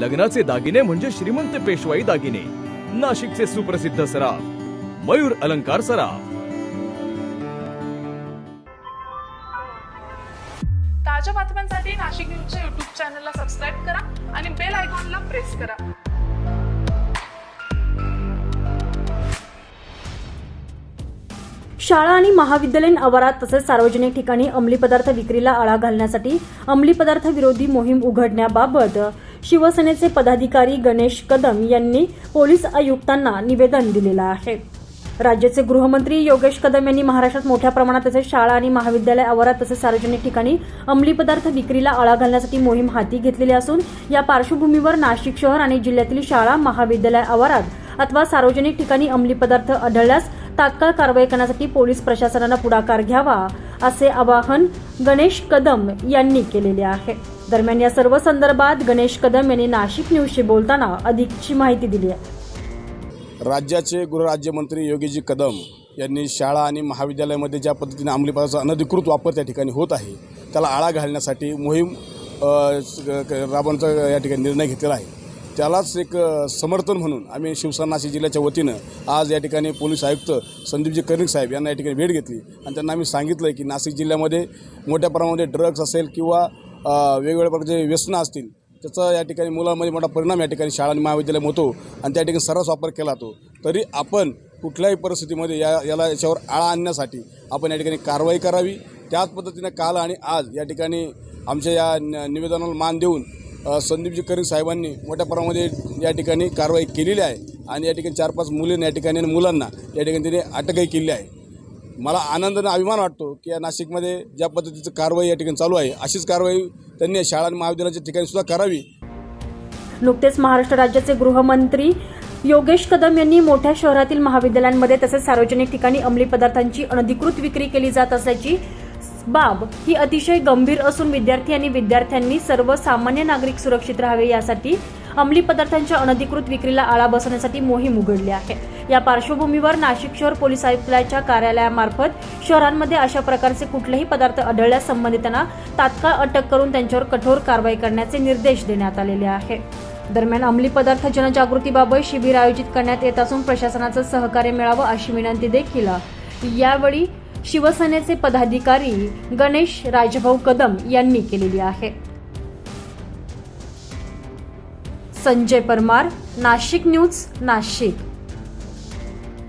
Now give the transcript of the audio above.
लग्नाचे दागिने म्हणजे श्रीमंत पेशवाई दागिने. नाशिकचे सुप्रसिद्ध सराफ. मयूर अलंकार सराफ. ताज्या बातम्यांसाठी नाशिक न्यूजच्या युट्यूब चॅनलला सबस्क्राईब करा आणि बेल आयकॉनला प्रेस करा. शाळा आणि महाविद्यालयीन आवारात तसेच सार्वजनिक ठिकाणी अंमली पदार्थ विक्रीला आळा घालण्यासाठी अंमली पदार्थ विरोधी मोहीम उघडण्याबाबत शिवसेनेचे पदाधिकारी गणेश कदम यांनी पोलीस आयुक्तांना निवेदन दिलेलं आहे. राज्याचे गृहमंत्री योगेश कदम यांनी महाराष्ट्रात मोठ्या प्रमाणात तसेच शाळा आणि महाविद्यालय आवारात तसेच सार्वजनिक ठिकाणी अंमली पदार्थ विक्रीला आळा घालण्यासाठी मोहीम हाती घेतलेली असून या पार्श्वभूमीवर नाशिक शहर आणि जिल्ह्यातील शाळा महाविद्यालय आवारात अथवा सार्वजनिक ठिकाणी अंमली पदार्थ आढळल्यास तात्काळ कारवाई करण्यासाठी पोलीस प्रशासनानं पुढाकार घ्यावा. असे आवाहन गणेश कदम यांनी केलेले आहे. दरम्यान या सर्व संदर्भात गणेश कदम यांनी नाशिक न्यूजशी बोलताना अधिकची माहिती दिली आहे. राज्याचे गृहराज्यमंत्री योगीजी कदम यांनी शाळा आणि महाविद्यालयामध्ये ज्या पद्धतीने अंमली पदार्थाचा अनधिकृत वापर त्या ठिकाणी होत आहे त्याला आळा घालण्यासाठी मोहीम राबवण्याचा या ठिकाणी निर्णय घेतलेला आहे. त्यालाच एक समर्थन म्हणून आम्ही शिवसेना नाशिक जिल्ह्याच्या वतीनं आज या ठिकाणी पोलीस आयुक्त संदीपजी कर्णिक साहेब यांना या ठिकाणी भेट घेतली. आणि त्यांना आम्ही सांगितलं की नाशिक जिल्ह्यामध्ये मोठ्या प्रमाणामध्ये ड्रग्ज असेल किंवा वेगवेगळ्या प्रकारचे व्यसनं असतील त्याचा या ठिकाणी मुलांमध्ये मोठा परिणाम या ठिकाणी शाळा आणि महाविद्यालय होतो आणि त्या ठिकाणी सर्रास वापर केला जातो. तरी आपण कुठल्याही परिस्थितीमध्ये या याला याच्यावर आळा आणण्यासाठी आपण या ठिकाणी कारवाई करावी. त्याच पद्धतीने काल आणि आज या ठिकाणी आमच्या या न- निवेदनाला मान देऊन संदीपजी करी साहेबांनी मोठ्या प्रमाणामध्ये या ठिकाणी कारवाई केलेली आहे आणि या ठिकाणी चार पाच मुलींना या ठिकाणी आणि मुलांना या ठिकाणी त्यांनी अटकही केली आहे. मला आनंद आणि अभिमान वाटतो की या नाशिकमध्ये ज्या पद्धतीचं कारवाई या ठिकाणी चालू आहे अशीच कारवाई त्यांनी शाळा आणि महाविद्यालयाच्या ठिकाणी सुद्धा करावी. नुकतेच महाराष्ट्र राज्याचे गृहमंत्री योगेश कदम यांनी मोठ्या शहरातील महाविद्यालयांमध्ये तसेच सार्वजनिक ठिकाणी अंमली पदार्थांची अनधिकृत विक्री केली जात असल्याची बाब ही अतिशय गंभीर असून विद्यार्थी आणि विद्यार्थ्यांनी सर्व सामान्य नागरिक सुरक्षित राहावे यासाठी अंमली पदार्थांच्या अनधिकृत विक्रीला आळा बसवण्यासाठी मोहीम उघडली आहे. या पार्श्वभूमीवर नाशिक शहर पोलीस आयुक्तालयाच्या कार्यालयामार्फत शहरांमध्ये अशा प्रकारचे कुठलेही पदार्थ आढळल्यास संबंधितांना तात्काळ अटक करून त्यांच्यावर कठोर कारवाई करण्याचे निर्देश देण्यात आलेले आहे. दरम्यान अंमली पदार्थ जनजागृतीबाबत शिबिर आयोजित करण्यात येत असून प्रशासनाचं सहकार्य मिळावं अशी विनंती देखील यावेळी शिवसेनेचे पदाधिकारी गणेश राजभाऊ कदम यांनी केलेली आहे. संजय परमार नाशिक न्यूज नाशिक.